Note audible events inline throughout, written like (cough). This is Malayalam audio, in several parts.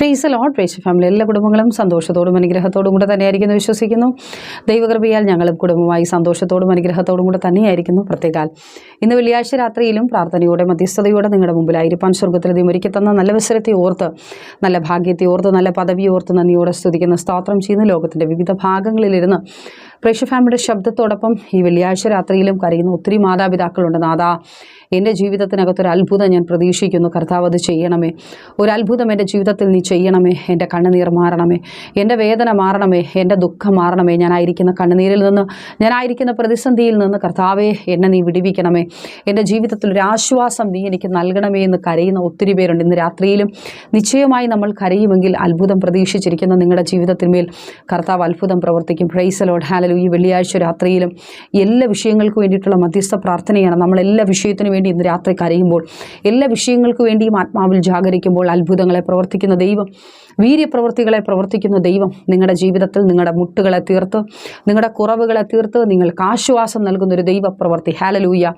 ഫ്രീസ് ലോഡ് പ്രേസ് ഫാമിലി എല്ലാ കുടുംബങ്ങളും സന്തോഷത്തോടും അനുഗ്രഹത്തോടും കൂടെ തന്നെയായിരിക്കുന്നു വിശ്വസിക്കുന്നു. ദൈവകൃപയാൽ ഞങ്ങളും കുടുംബമായി സന്തോഷത്തോടും അനുഗ്രഹത്തോടും കൂടെ തന്നെയായിരിക്കുന്നു പ്രത്യേകാൽ. ഇന്ന് വെള്ളിയാഴ്ച രാത്രിയിലും പ്രാർത്ഥനയോടെ മധ്യസ്ഥതയോടെ നിങ്ങളുടെ മുമ്പിലായിരിക്കാൻ സ്വർഗത്തിൽ ദൈവം ഒരുക്കി തന്ന നല്ല അവസരത്തെ ഓർത്ത് നല്ല ഭാഗ്യത്തെ ഓർത്ത് നല്ല പദവി ഓർത്ത് നന്ദിയോടെ സ്തുതിക്കുന്ന സ്തോത്രം ചെയ്യുന്ന ലോകത്തിന്റെ വിവിധ ഭാഗങ്ങളിലിരുന്ന് പ്രേക്ഷ ഫാമിലിയുടെ ശബ്ദത്തോടൊപ്പം ഈ വെള്ളിയാഴ്ച രാത്രിയിലും കരയുന്ന ഒത്തിരി മാതാപിതാക്കളുണ്ട്. നാദാ എന്റെ ജീവിതത്തിനകത്തൊരു അത്ഭുതം ഞാൻ പ്രതീക്ഷിക്കുന്നു. കർത്താവ് അത് ചെയ്യണമേ. ഒരു അത്ഭുതം എന്റെ ജീവിതത്തിൽ നീ ചെയ്യണമേ. എന്റെ കണ്ണുനീർ മാറണമേ. എന്റെ വേദന മാറണമേ. എന്റെ ദുഃഖം മാറണമേ. ഞാനായിരിക്കുന്ന കണ്ണുനീരിൽ നിന്ന് ഞാനായിരിക്കുന്ന പ്രതിസന്ധിയിൽ നിന്ന് കർത്താവെ എന്നെ നീ വിടിവിക്കണമേ. എന്റെ ജീവിതത്തിൽ ഒരു ആശ്വാസം നീ എനിക്ക് നൽകണമേ എന്ന് കരയുന്ന ഒത്തിരി പേരുണ്ട്. ഇന്ന് രാത്രിയിലും നിശ്ചയമായി നമ്മൾ കരയുമെങ്കിൽ അത്ഭുതം പ്രതീക്ഷിച്ചിരിക്കുന്ന നിങ്ങളുടെ ജീവിതത്തിന്മേൽ കർത്താവ് അത്ഭുതം പ്രവർത്തിക്കും. പ്രൈസലോഡ് ഹാലലു ഈ വെള്ളിയാഴ്ച രാത്രിയിലും എല്ലാ വിഷയങ്ങൾക്ക് വേണ്ടിയിട്ടുള്ള മധ്യസ്ഥ പ്രാർത്ഥനയാണ്. നമ്മൾ എല്ലാ വിഷയത്തിനു വേണ്ടി ഇന്ന് രാത്രി കരയുമ്പോൾ എല്ലാ വിഷയങ്ങൾക്ക് വേണ്ടിയും ആത്മാവിൽ ജാഗരിക്കുമ്പോൾ അത്ഭുതങ്ങളെ പ്രവർത്തിക്കുന്ന ദൈവം വീര്യപ്രവർത്തികളെ പ്രവർത്തിക്കുന്ന ദൈവം നിങ്ങളുടെ ജീവിതത്തിൽ നിങ്ങളുടെ മുട്ടുകളെ തീർത്ത് നിങ്ങളുടെ കുറവുകളെ തീർത്ത് നിങ്ങൾക്ക് ആശ്വാസം നൽകുന്ന ഒരു ദൈവപ്രവർത്തി ഹാലലൂയ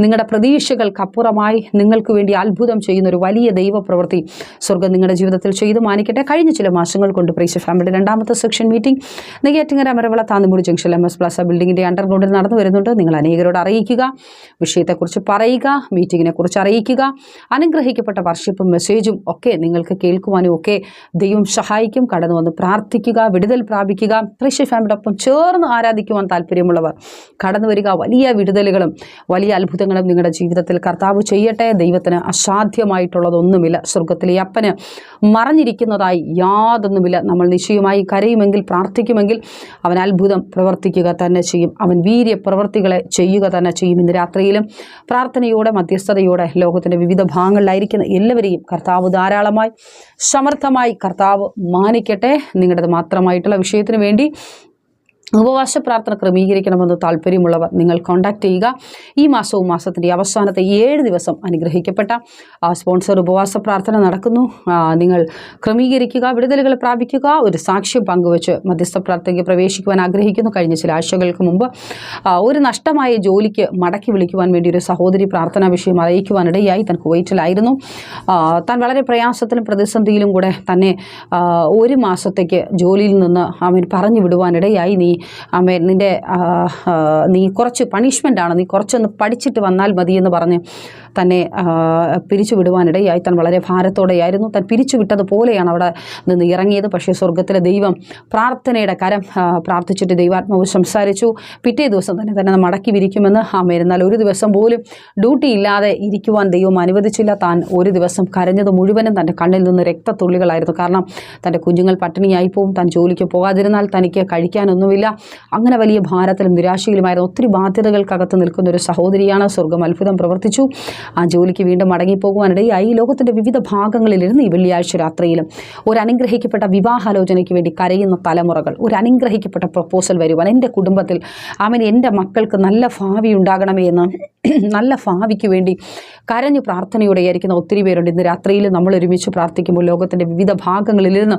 നിങ്ങളുടെ പ്രതീക്ഷകൾക്കപ്പുറമായി നിങ്ങൾക്ക് വേണ്ടി അത്ഭുതം ചെയ്യുന്ന ഒരു വലിയ ദൈവപ്രവൃത്തി സ്വർഗം നിങ്ങളുടെ ജീവിതത്തിൽ ചെയ്തു മാനിക്കട്ടെ. കഴിഞ്ഞ ചില മാസങ്ങൾ കൊണ്ട് പ്രീശ ഫാമിലി രണ്ടാമത്തെ section meeting Neyyattinkara Amaravila Thannimoodu junction M S plaza ബിൽഡിങ്ങിന്റെ അണ്ടർഗ്രൗണ്ടിൽ നടന്നു വരുന്നുണ്ട്. നിങ്ങൾ അനേകരോട് അറിയിക്കുക വിഷയത്തെക്കുറിച്ച് പറയുക മീറ്റിങ്ങിനെ കുറിച്ച് അറിയിക്കുക അനുഗ്രഹിക്കപ്പെട്ട വർഷിപ്പും മെസ്സേജും ഒക്കെ നിങ്ങൾക്ക് കേൾക്കുവാനും ഒക്കെ ദൈവം സഹായിക്കും. കടന്നു വന്ന് പ്രാർത്ഥിക്കുക വിടുതൽ പ്രാപിക്കുക പ്രേഷ്യ ഫാമിലിയോടൊപ്പം ചേർന്ന് ആരാധിക്കുവാൻ താല്പര്യമുള്ളവർ കടന്നു വരിക. വലിയ വിടുതലുകളും വലിയ അത്ഭുതങ്ങളും നിങ്ങളുടെ ജീവിതത്തിൽ കർത്താവ് ചെയ്യട്ടെ. ദൈവത്തിന് അസാധ്യമായിട്ടുള്ളതൊന്നുമില്ല. സ്വർഗത്തിലെ അപ്പന് മറഞ്ഞിരിക്കുന്നതായി യാതൊന്നുമില്ല. നമ്മൾ നിശ്ചയമായി കരയുമെങ്കിൽ പ്രാർത്ഥിക്കുമെങ്കിൽ അവൻ അത്ഭുതം പ്രവർത്തിക്കുക തന്നെ ചെയ്യും. അവൻ വീര്യ പ്രവർത്തികളെ ചെയ്യുക തന്നെ ചെയ്യും. ഇന്ന് രാത്രിയിലും പ്രാർത്ഥനയോടെ മധ്യസ്ഥതയോടെ ലോകത്തിന്റെ വിവിധ ഭാഗങ്ങളിലായിരിക്കുന്ന എല്ലാവരെയും കർത്താവ് ധാരാളമായി സമർത്ഥമായി കർത്താവ് മാനിക്കട്ടെ. നിങ്ങളുടേത് മാത്രമായിട്ടുള്ള വിഷയത്തിന് വേണ്ടി ഉപവാസ പ്രാർത്ഥന ക്രമീകരിക്കണമെന്ന് താല്പര്യമുള്ളവർ നിങ്ങൾ കോൺടാക്ട് ചെയ്യുക. ഈ മാസവും മാസത്തിന്റെ അവസാനത്തെ ഏഴ് ദിവസം അനുഗ്രഹിക്കപ്പെട്ട സ്പോൺസർ ഉപവാസ പ്രാർത്ഥന നടക്കുന്നു. നിങ്ങൾ ക്രമീകരിക്കുക വിടുതലുകൾ പ്രാപിക്കുക ഒരു സാക്ഷ്യം പങ്കുവച്ച് മധ്യസ്ഥ പ്രാർത്ഥനയ്ക്ക് പ്രവേശിക്കുവാൻ ആഗ്രഹിക്കുന്നു. കഴിഞ്ഞ ചില ആഴ്ചകൾക്ക് മുമ്പ് ഒരു നഷ്ടമായ ജോലിക്ക് മടക്കി വിളിക്കുവാൻ വേണ്ടി ഒരു സഹോദരി പ്രാർത്ഥനാ വിഷയം അറിയിക്കുവാനിടയായി താൻ കുവൈറ്റിലായിരുന്നു. താൻ വളരെ പ്രയാസത്തിലും പ്രതിസന്ധിയിലും കൂടെ തന്നെ ഒരു മാസത്തേക്ക് ജോലിയിൽ നിന്ന് അവൻ പറഞ്ഞു വിടുവാനിടയായി. നീ അമ്മേ നിന്റെ നീ കുറച്ച് പണിഷ്മെന്റാണ് നീ കുറച്ചൊന്ന് പഠിച്ചിട്ട് വന്നാൽ മതി എന്ന് പറഞ്ഞ് തന്നെ പിരിച്ചുവിടുവാനിടയായി. താൻ വളരെ ഭാരത്തോടെയായിരുന്നു. താൻ പിരിച്ചു വിട്ടതുപോലെയാണ് അവിടെ നിന്ന് ഇറങ്ങിയത്. പക്ഷേ സ്വർഗത്തിലെ ദൈവം പ്രാർത്ഥനയുടെ കരം പ്രാർത്ഥിച്ചിട്ട് ദൈവാത്മാവ് സംസാരിച്ചു. പിറ്റേ ദിവസം തന്നെ തന്നെ മടക്കി വിരിക്കുമെന്ന് ആമേ ഒരു ദിവസം പോലും ഡ്യൂട്ടി ഇല്ലാതെ ഇരിക്കുവാൻ ദൈവം അനുവദിച്ചില്ല. താൻ ഒരു ദിവസം കരഞ്ഞത് മുഴുവനും തന്റെ കണ്ണിൽ നിന്ന് രക്തത്തുള്ളികളായിരുന്നു. കാരണം തന്റെ കുഞ്ഞുങ്ങൾ പട്ടിണിയായി പോവും താൻ ജോലിക്ക് പോകാതിരുന്നാൽ തനിക്ക് കഴിക്കാനൊന്നുമില്ല. അങ്ങനെ വലിയ ഭാരത്തിലും നിരാശയിലുമായിരുന്നു ഒത്തിരി ബാധ്യതകൾക്കകത്ത് നിൽക്കുന്ന ഒരു സഹോദരിയാണ് സ്വർഗം അത്ഭുതം പ്രവർത്തിച്ചു. ആ ജോലിക്ക് വീണ്ടും മടങ്ങിപ്പോകുവാനിടയായി ലോകത്തിന്റെ വിവിധ ഭാഗങ്ങളിലിരുന്ന് ഈ വെള്ളിയാഴ്ച രാത്രിയിലും ഒരു അനുഗ്രഹിക്കപ്പെട്ട വിവാഹാലോചനയ്ക്ക് വേണ്ടി കരയുന്ന തലമുറകൾ ഒരു അനുഗ്രഹിക്കപ്പെട്ട പ്രപ്പോസൽ വരുവാൻ എന്റെ കുടുംബത്തിൽ അവൻ എന്റെ മക്കൾക്ക് നല്ല ഭാവി ഉണ്ടാകണമേ എന്ന് (clears throat) നല്ല ഭാവിക്ക് വേണ്ടി കരഞ്ഞു പ്രാർത്ഥനയോടെ ആയിരിക്കുന്ന ഒത്തിരി പേരുണ്ട്. ഇന്ന് രാത്രിയിൽ നമ്മൾ ഒരുമിച്ച് പ്രാർത്ഥിക്കുമ്പോൾ ലോകത്തിന്റെ വിവിധ ഭാഗങ്ങളിലിരുന്ന്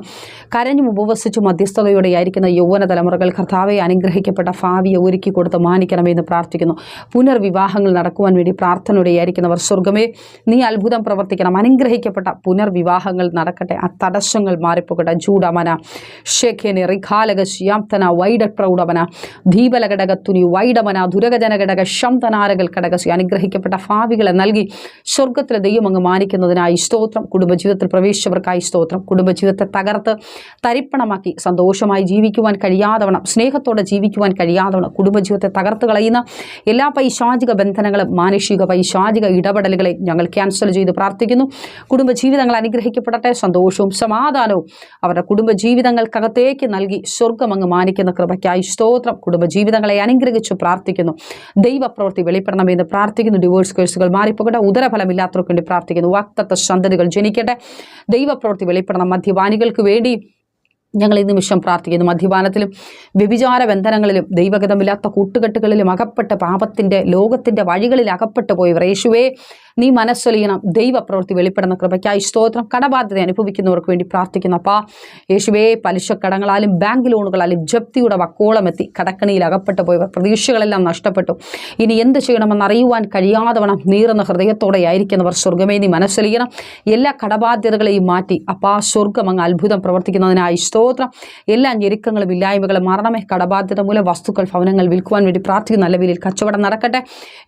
കരഞ്ഞും ഉപവസിച്ചു മധ്യസ്ഥതയോടെയായിരിക്കുന്ന യൗവന തലമുറകൾ കർത്താവെ അനുഗ്രഹിക്കപ്പെട്ട ഭാവിയെ ഒരുക്കി കൊടുത്ത് മാനിക്കണമെന്ന് പ്രാർത്ഥിക്കുന്നു. പുനർവിവാഹങ്ങൾ നടക്കുവാൻ വേണ്ടി പ്രാർത്ഥനയോടെയായിരിക്കുന്നവർ സ്വർഗമേ നീ അത്ഭുതം പ്രവർത്തിക്കണം. അനുഗ്രഹിക്കപ്പെട്ട പുനർവിവാഹങ്ങൾ നടക്കട്ടെ. ആ തടസ്സങ്ങൾ മാറിപ്പോകട്ടെ. ചൂടമന ഷേഖേനെ റിഖാലക ശ്യാംതന വൈഡ പ്രൗഢമന ദീപലഘടകത്തുനി വൈഡമന ദുരകജനഘടക ശംതനാരകൾ ഘടകസി അനുഗ്രഹിക്കപ്പെട്ട ഭാവികളെ നൽകി സ്വർഗത്തിലെ ദൈവം അങ്ങ് മാനിക്കുന്നതിനായി സ്തോത്രം. കുടുംബജീവിതത്തിൽ പ്രവേശിച്ചവർക്കായി സ്തോത്രം. കുടുംബജീവിതത്തെ തകർത്ത് തരിപ്പണമാക്കി സന്തോഷമായി ജീവിക്കുവാൻ കഴിയാതവണം സ്നേഹത്തോടെ ജീവിക്കുവാൻ കഴിയാതവണം കുടുംബജീവിതത്തെ തകർത്ത് കളയുന്ന എല്ലാ പൈശാചിക ബന്ധനങ്ങളും മാനുഷിക പൈശാചിക ഇടപെടലുകളെ ഞങ്ങൾ ക്യാൻസൽ ചെയ്ത് പ്രാർത്ഥിക്കുന്നു. കുടുംബജീവിതങ്ങൾ അനുഗ്രഹിക്കപ്പെടട്ടെ. സന്തോഷവും സമാധാനവും അവരുടെ കുടുംബജീവിതങ്ങൾക്കകത്തേക്ക് നൽകി സ്വർഗം അങ്ങ് മാനിക്കുന്ന കൃപയ്ക്കായി സ്തോത്രം. കുടുംബജീവിതങ്ങളെ അനുഗ്രഹിച്ചു പ്രാർത്ഥിക്കുന്നു. ദൈവപ്രവൃത്തി വെളിപ്പെടണമെന്ന് പ്രാർത്ഥിക്കുന്നു. ഡിവോഴ്സ് കേസുകൾ മാറിപ്പോകട്ടെ. ഉദരഫലമില്ലാത്തവർക്ക് വേണ്ടി പ്രാർത്ഥിക്കുന്നു. വാക്തത്വ സന്തതികൾ ജനിക്കട്ടെ. ദൈവപ്രവൃത്തി വെളിപ്പെടണം. മദ്യപാനികൾക്ക് വേണ്ടി ഞങ്ങൾ ഈ നിമിഷം പ്രാർത്ഥിക്കുന്നു. മദ്യപാനത്തിലും വ്യഭിചാര ബന്ധനങ്ങളിലും ദൈവഗതമില്ലാത്ത കൂട്ടുകെട്ടുകളിലും അകപ്പെട്ട പാപത്തിന്റെ ലോകത്തിന്റെ വഴികളിൽ അകപ്പെട്ടു പോയവർ യേശുവേ നീ മനസ്സൊലിയണം. ദൈവപ്രവൃത്തി വെളിപ്പെടുന്ന കൃപയ്ക്കായി സ്തോത്രം. കടബാധ്യത അനുഭവിക്കുന്നവർക്ക് വേണ്ടി പ്രാർത്ഥിക്കുന്നു അപ്പാ. യേശുവേ പലിശക്കടങ്ങളാലും ബാങ്ക് ലോണുകളാലും ജപ്തിയുടെ വക്കോളം എത്തി. കടക്കണിയിൽ അകപ്പെട്ടു പോയവർ പ്രതീക്ഷകളെല്ലാം നഷ്ടപ്പെട്ടു. ഇനി എന്ത് ചെയ്യണമെന്ന് അറിയുവാൻ കഴിയാതെ വണ്ണം നീറുന്ന ഹൃദയത്തോടെ ആയിരിക്കുന്നവർ സ്വർഗമേ നീ മനസ്സൊലിയണം. എല്ലാ കടബാധ്യതകളെയും മാറ്റി. അപ്പാ സ്വർഗം അങ്ങ് അത്ഭുതം പ്രവർത്തിക്കുന്നതിനായി സ്തോത്രം. എല്ലാ ഞെരുക്കങ്ങളും ഇല്ലായ്മകളും മരണമേ കടബാധ്യത മൂലം വസ്തുക്കൾ ഭവനങ്ങൾ വിൽക്കുവാൻ വേണ്ടി പ്രാർത്ഥിക്കുന്ന നല്ല വിലയിൽ കച്ചവടം നടക്കട്ടെ.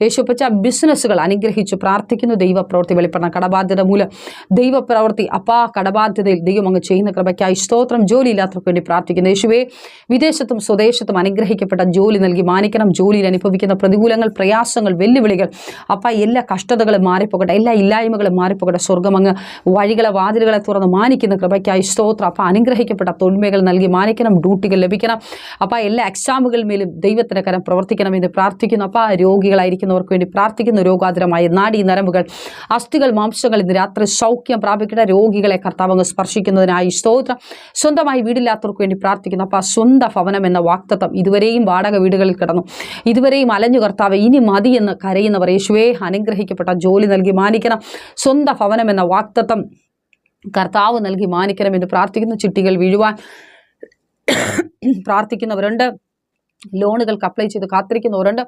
യേശുപ്പച്ച ബിസിനസ്സുകൾ അനുഗ്രഹിച്ചു പ്രാർത്ഥിക്കുന്നു. ദൈവപ്രവൃത്തി വെളിപ്പെടണം. കടബാധ്യത മൂലം ദൈവപ്രവൃത്തി അപ്പാ കടബാധ്യതയിൽ ദൈവം അങ്ങ് ചെയ്യുന്ന കൃപയ്ക്കായി സ്തോത്രം. ജോലിയില്ലാത്തവർക്ക് വേണ്ടി പ്രാർത്ഥിക്കുന്നു. യേശുവേ വിദേശത്തും സ്വദേശത്തും അനുഗ്രഹിക്കപ്പെട്ട ജോലി നൽകി മാനിക്കണം. ജോലിയിൽ അനുഭവിക്കുന്ന പ്രതികൂലങ്ങൾ പ്രയാസങ്ങൾ വെല്ലുവിളികൾ അപ്പ എല്ലാ കഷ്ടതകളും മാറിപ്പോകട്ടെ. എല്ലാ ഇല്ലായ്മകളും മാറിപ്പോകട്ടെ. സ്വർഗം അങ്ങ് വഴികളെ വാതിലുകളെ തുറന്ന് മാനിക്കുന്ന കൃപയ്ക്കായി സ്തോത്രം. അപ്പ അനുഗ്രഹിക്കപ്പെട്ട തൊന്മകൾ നൽകി മാനിക്കണം ഡ്യൂട്ടികൾ ലഭിക്കണം. അപ്പ എല്ലാ എക്സാമുകൾ മേലും ദൈവത്തിന്റെ കരം പ്രവർത്തിക്കണമെന്ന് പ്രാർത്ഥിക്കുന്നു. അപ്പ രോഗികളായിരിക്കുന്നവർക്ക് വേണ്ടി പ്രാർത്ഥിക്കുന്നു. രോഗാതുരമായ നാടി നരമ്പുകൾ അസ്ഥികൾ മാംസങ്ങൾ ഇന്ന് രാത്രി സൗഖ്യം പ്രാപിക്കേണ്ട രോഗികളെ കർത്താവ് അങ്ങ് സ്പർശിക്കുന്നതിനായി സ്തോത്രം. സ്വന്തമായി വീടില്ലാത്തവർക്ക് വേണ്ടി പ്രാർത്ഥിക്കുന്നു. അപ്പ സ്വന്തം ഭവനം എന്ന വാക്തത്വം ഇതുവരെയും വാടക വീടുകളിൽ കിടന്നു. ഇതുവരെയും അലഞ്ഞു കർത്താവ് ഇനി മതി എന്ന് കരയുന്നവർ യേശുവേ അനുഗ്രഹിക്കപ്പെട്ട ജോലി നൽകി മാനിക്കണം. സ്വന്തം ഭവനം എന്ന വാക്തത്വം കർത്താവ് നൽകി മാനിക്കണമെന്ന് പ്രാർത്ഥിക്കുന്നു ചിട്ടികൾ വീഴുവാൻ പ്രാർത്ഥിക്കുന്നവരുണ്ട്. ലോണുകൾക്ക് അപ്ലൈ ചെയ്ത് കാത്തിരിക്കുന്നവരുണ്ട്.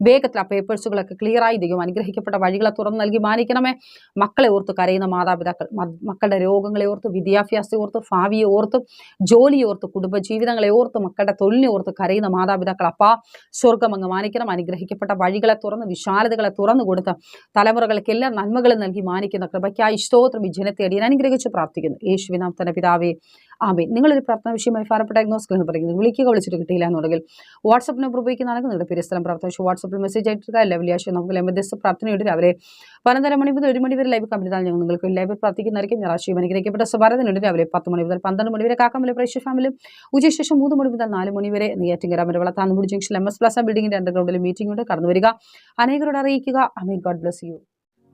വേഗത്തിൽ ആ പേപ്പേഴ്സുകളൊക്കെ ക്ലിയറായി ദൈവം അനുഗ്രഹിക്കപ്പെട്ട വഴികളെ തുറന്ന് നൽകി മാനിക്കണമേ. മക്കളെ ഓർത്ത് കരയുന്ന മാതാപിതാക്കൾ മക്കളുടെ രോഗങ്ങളെ ഓർത്ത് വിദ്യാഭ്യാസത്തെ ഓർത്ത് ഭാവിയെ ഓർത്ത് ജോലിയെ ഓർത്ത് കുടുംബജീവിതങ്ങളെ ഓർത്ത് മക്കളുടെ തൊഴിലിനെ ഓർത്ത് കരയുന്ന മാതാപിതാക്കൾ അപ്പാ സ്വർഗം അങ്ങ് മാനിക്കണം. അനുഗ്രഹിക്കപ്പെട്ട വഴികളെ തുറന്ന് വിശാലതകളെ തുറന്നു കൊടുത്ത് തലമുറകൾക്ക് എല്ലാ നന്മകളും നൽകി മാനിക്കുന്ന കൃപയ്ക്കായി സ്തോത്രം. ഈ ജനത്തെ അടിയൻ അനുഗ്രഹിച്ച് പ്രാർത്ഥിക്കുന്നു. യേശുവിനാം തന്നെ പിതാവേ ആമേ നിങ്ങളൊരു പ്രാർത്ഥന വിഷയമായി ഫാരപ്പെട്ടായിരുന്നു സ്ക്രീൻ പറയുന്നത് വിളിക്കുക വിളിച്ചിട്ട് കിട്ടിയില്ല എന്നുണ്ടെങ്കിൽ വാട്സപ്പ് നമ്പർ ഉപയോഗിക്കുന്നതാണെങ്കിൽ നിങ്ങളുടെ പേര് സ്ഥലം പ്രാർത്ഥന വിഷയം വാട്സപ്പിൽ മെസ്സേജ് ആയിട്ട് എല്ലാ വെള്ളിയാഴ്ച നമുക്ക് ലംബദസ്ത പ്രാർത്ഥനയുണ്ട് രാവിലെ പതിനൊന്നര മണി മുതൽ ഒരു മണി വരെ ലൈവ് കമ്പനി ഞങ്ങൾ നിങ്ങൾക്ക് ലൈവ് പ്രാർത്ഥിക്കുന്നതായിരിക്കും. ഞായറാഴ്ചയും അനുഗ്രഹിക്കപ്പെട്ട സഭാരതനുണ്ട് രാവിലെ പത്ത് മണി മുതൽ പന്ത്രണ്ട് മണി വരെ കാക്കമല പ്രേക്ഷ ഫാമിലും ഉച്ചശേഷം മൂന്ന് മണി മുതൽ നാല് മണി വരെ Neyyattinkara മരവള Thannimoodu junction M S plaza ബിൽഡിംഗിന്റെ അണ്ടർഗ്രൗണ്ടിൽ മീറ്റിംഗ് ഉണ്ട്. കടന്നു വരിക അനേകരോട് അറിയിക്കുക. അമേ ഗോഡ് ബ്ലസ് യു